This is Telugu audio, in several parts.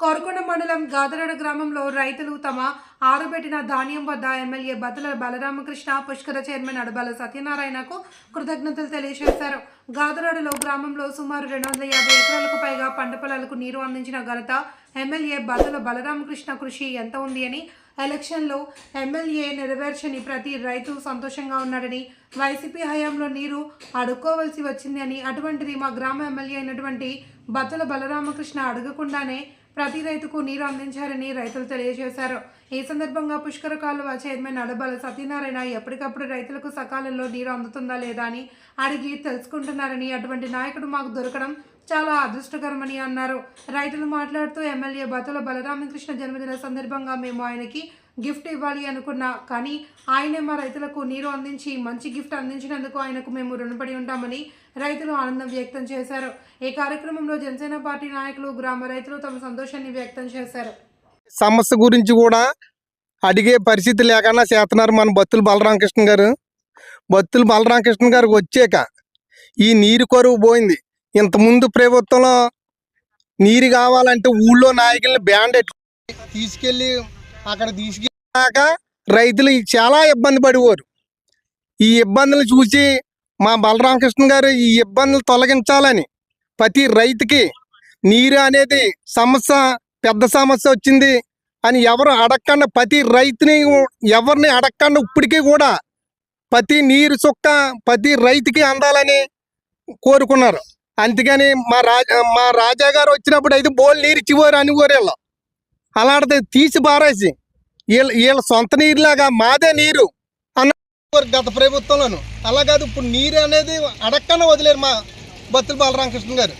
కోరుకొండ మండలం గాదరడ గ్రామంలో రైతులు తమ ఆరబెట్టిన ధాన్యం వద్ద ఎమ్మెల్యే బతుల బలరామకృష్ణ పుష్కర చైర్మన్ అడబాల సత్యనారాయణకు కృతజ్ఞతలు తెలియజేశారు. గాదరాడలో గ్రామంలో సుమారు రెండు వందల యాభై ఎకరాలకు పైగా పంట పొలాలకు నీరు అందించిన ఘనత ఎమ్మెల్యే బతుల బలరామకృష్ణ కృషి ఎంత ఉంది అని ఎలక్షన్లో ఎమ్మెల్యే నెరవేర్చని ప్రతి రైతు సంతోషంగా ఉన్నాడని వైసీపీ హయాంలో నీరు అడుక్కోవలసి వచ్చింది అని అటువంటిది మా గ్రామ ఎమ్మెల్యే అయినటువంటి బతుల బలరామకృష్ణ అడగకుండానే ప్రతి రైతుకు నీరు అందించారని రైతులు తెలియజేశారు. ఈ సందర్భంగా పుష్కర కాలువ చైర్మన్ అడబల సత్యనారాయణ ఎప్పటికప్పుడు రైతులకు సకాలంలో నీరు అందుతుందా లేదా అని అడిగి తెలుసుకుంటున్నారని అటువంటి నాయకుడు మాకు దొరకడం చాలా అదృష్టకరమని అన్నారు. రైతులు మాట్లాడుతూ ఎమ్మెల్యే బతుల బలరామకృష్ణ జన్మదిన సందర్భంగా మేము ఆయనకి గిఫ్ట్ ఇవ్వాలి అనుకున్నా కానీ ఆయనే మా రైతులకు నీరు అందించి మంచి గిఫ్ట్ అందించినందుకు ఆయనకు మేము రుణపడి ఉంటామని రైతులు ఆనందం వ్యక్తం చేశారు. ఈ కార్యక్రమంలో జనసేన పార్టీ నాయకులు గ్రామ రైతులు తమ సంతోషాన్ని వ్యక్తం చేశారు. సమస్య గురించి కూడా అడిగే పరిస్థితి లేకుండా చేస్తున్నారు మన బత్తులు బలరామకృష్ణ గారు. బత్తులు బలరామకృష్ణ గారికి వచ్చాక ఈ నీరు కరువు పోయింది. ఇంతకుముందు ప్రభుత్వంలో నీరు కావాలంటే ఊళ్ళో నాయకుల్ని బ్యాండ్ ఎట్టుకుని తీసుకెళ్ళి అక్కడ తీసుకెళ్ళాక రైతులు చాలా ఇబ్బంది పడేవారు ఈ ఇబ్బందులు చూసి మా బలరామకృష్ణ గారు ఈ ఇబ్బందులు తొలగించాలని ప్రతి రైతుకి నీరు అనేది సమస్య పెద్ద సమస్య వచ్చింది అని ఎవరు అడగకుండా ప్రతి రైతుని ఎవరిని అడగకుండా ఇప్పటికీ కూడా ప్రతి నీరు చుక్క ప్రతి రైతుకి అందాలని కోరుకున్నారు. అందుకని మా రాజా మా రాజా గారు వచ్చినప్పుడు అయితే బోల్ నీరు ఇచ్చిపోరు అని వీళ్ళు అలాంటిది తీసి పారేసి వీళ్ళ వీళ్ళ సొంత నీరులాగా మాదే నీరు అన్న గత ప్రభుత్వంలోను. అలా కాదు ఇప్పుడు నీరు అనేది అడక్కనే వదిలేరు మా బత్తుల బాలరామకృష్ణ గారు.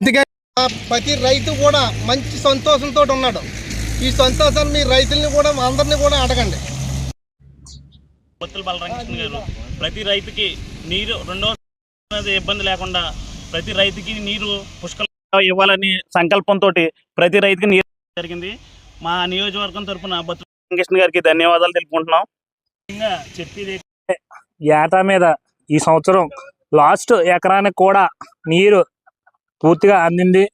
అందుకని మా ప్రతి రైతు కూడా మంచి సంతోషంతో ఉన్నాడు. ఈ సంతోషాన్ని మీ రైతుల్ని కూడా అందరినీ కూడా అడగండి. బత్తుల బాలరామకృష్ణ గారు ప్రతి రైతుకి నీరు రెండో ఇబ్బంది లేకుండా ప్రతి రైతుకి నీరు పుష్కలంగా ఇవ్వాలని సంకల్పంతో ప్రతి రైతుకి నీరు జరిగింది. మా నియోజకవర్గం తరఫున బొత్తుల కృష్ణ గారికి ధన్యవాదాలు తెలుపుకుంటున్నాం. ఇంకా చెప్పేది ఏటా మీద ఈ సంవత్సరం లాస్ట్ ఎకరానికి కూడా నీరు పూర్తిగా అందింది.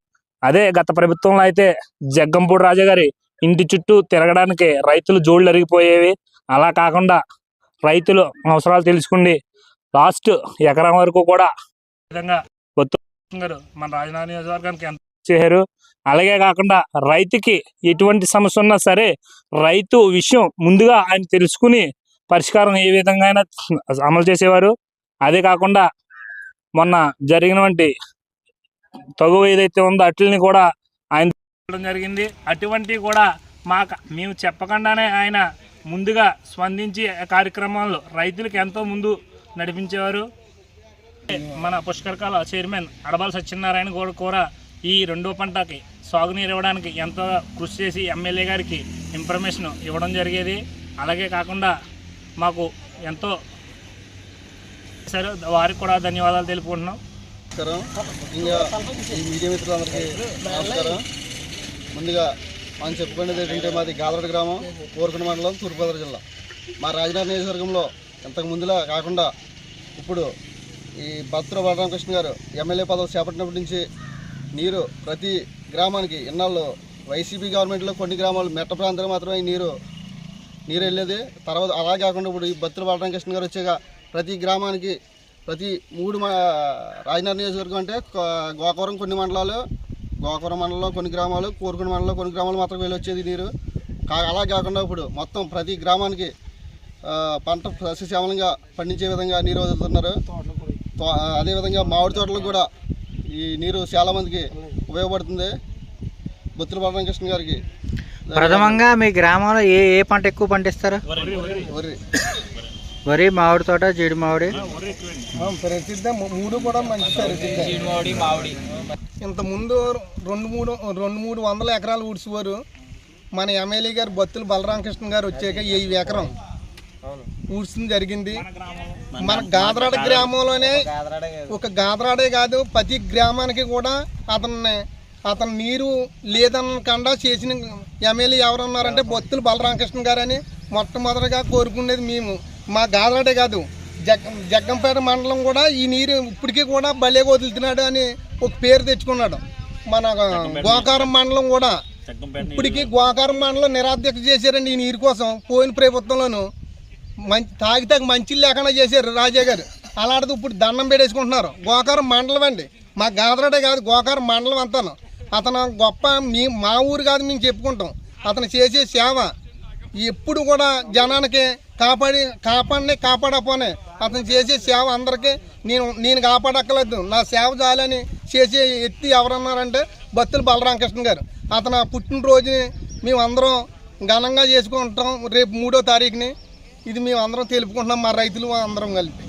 అదే గత ప్రభుత్వంలో అయితే జగ్గంపూడి రాజా గారి ఇంటి చుట్టూ తిరగడానికి రైతులు జోళ్ళు అరిగిపోయేవి. అలా కాకుండా రైతులు అవసరాలు తెలుసుకుండి లాస్ట్ ఎకరం వరకు కూడా విధంగా గారు మన రాజధాని నియోజకవర్గానికి ఎంత చేశారు? అలాగే కాకుండా రైతుకి ఎటువంటి సమస్య ఉన్నా సరే రైతు విషయం ముందుగా ఆయన తెలుసుకుని పరిష్కారం ఏ విధంగా అయినా అమలు చేసేవారు. అదే కాకుండా మొన్న జరిగినటువంటి తగు ఏదైతే ఉందో అట్లని కూడా ఆయన జరిగింది. అటువంటివి కూడా మాకు మేము చెప్పకుండానే ఆయన ముందుగా స్పందించి కార్యక్రమాలు రైతులకు ఎంతో ముందు నడిపించేవారు. మన పుష్కరకాల చైర్మన్ అడబాల సత్యనారాయణ గౌడ్ కూడా ఈ రెండో పంటకి సాగునీరు ఇవ్వడానికి ఎంతో కృషి చేసి ఎమ్మెల్యే గారికి ఇన్ఫర్మేషన్ ఇవ్వడం జరిగేది. అలాగే కాకుండా మాకు ఎంతో సరే వారికి కూడా ధన్యవాదాలు తెలుపుకుంటున్నాం. నమస్కారం. ఇంకా ఈ మీడియా మిత్రులందరికీ నమస్కారం. ముందుగా మనం చెప్పుకునేది ఏంటంటే మాది గాదరడ గ్రామం కోరుకున్న మండలం తూర్పుగోదావరి జిల్లా. మా రాజధాని నియోజకవర్గంలో ఇంతకు ముందులా కాకుండా ఇప్పుడు ఈ భద్ర బలరామకృష్ణ గారు ఎమ్మెల్యే పదవి చేపట్టినప్పటి నుంచి నీరు ప్రతి గ్రామానికి ఇన్నాళ్ళు వైసీపీ గవర్నమెంట్లో కొన్ని గ్రామాలు మెట్ట ప్రాంతాలు మాత్రమే నీరు నీరు వెళ్ళేది. తర్వాత అలా కాకుండా ఇప్పుడు ఈ భద్ర బలరామకృష్ణ గారు వచ్చాక ప్రతి గ్రామానికి ప్రతి మూడు మా రాజనగర్ నియోజకవర్గం అంటే గోకవరం కొన్ని మండలాలు గోకవరం మండలంలో కొన్ని గ్రామాలు కోరుకున్న మండలంలో కొన్ని గ్రామాలు మాత్రం వెళ్ళి వచ్చేది నీరు. కా- అలా కాకుండా ఇప్పుడు మొత్తం ప్రతి గ్రామానికి పంట సస్యశ్యామలంగా పండించే విధంగా నీరు వదులుతున్నారు. అదేవిధంగా మామిడి తోటలకు కూడా ఈ నీరు చాలా మందికి ఉపయోగపడుతుంది. బొత్తుల బాలరామకృష్ణ గారికి. ప్రథమంగా మీ గ్రామంలో ఏ ఏ పంట ఎక్కువ పండిస్తారు? వరి వరి. మామిడి తోట జీడి మామిడి? ప్రసిద్ధ మూడు కూడా మంచి ప్రసిద్ధ. ఇంత ముందు రెండు మూడు రెండు మూడు వందల ఎకరాలు ఊడ్చేవారు. మన ఎమ్మెల్యే గారు బత్తుల బలరామకృష్ణ గారు వచ్చాక ఈ ఎకరం. ఊడ్చడం జరిగింది. మన గాదరాడ గ్రామంలోనే ఒక గాదరాడే కాదు ప్రతి గ్రామానికి కూడా అతన్ని అతను నీరు లేదనకుండా చేసిన ఎమ్మెల్యే ఎవరున్నారంటే బొత్తుల బలరామకృష్ణ గారని మొట్టమొదటిగా కోరుకునేది మేము. మా గాదరాడే కాదు జగ్ జగ్గంపేట మండలం కూడా ఈ నీరు ఇప్పటికీ కూడా భలే వదులుతున్నాడు అని ఒక పేరు తెచ్చుకున్నాడు. మన గోకారం మండలం కూడా ఇప్పటికి గోకారం మండలం నిరాధ్యక్ష చేశారండి ఈ నీరు కోసం పోయిన ప్రభుత్వంలోను. మంచి తాగితే మంచి లేకుండా చేశారు రాజా గారు. అలాంటిది ఇప్పుడు దండం పెట్టేసుకుంటున్నారు గోకారం మండలం అండి. మా గాదరడే కాదు గోకారం మండలం అంతాను. అతను గొప్ప మీ మా ఊరు కాదు మేము చెప్పుకుంటాం. అతను చేసే సేవ ఎప్పుడు కూడా జనానికి కాపాడి కాపాడిని కాపాడపోనే అతను చేసే సేవ అందరికీ నేను నేను కాపాడక్కర్లేదు. నా సేవ చాలని చేసే ఎత్తి ఎవరన్నారంటే బత్తుల బలరామకృష్ణ గారు. అతను పుట్టినరోజుని మేమందరం ఘనంగా చేసుకుంటాం. రేపు మూడో తారీఖుని ఇది మేము అందరం తెలుపుకుంటున్నాం మా రైతులు అందరం కలిపి.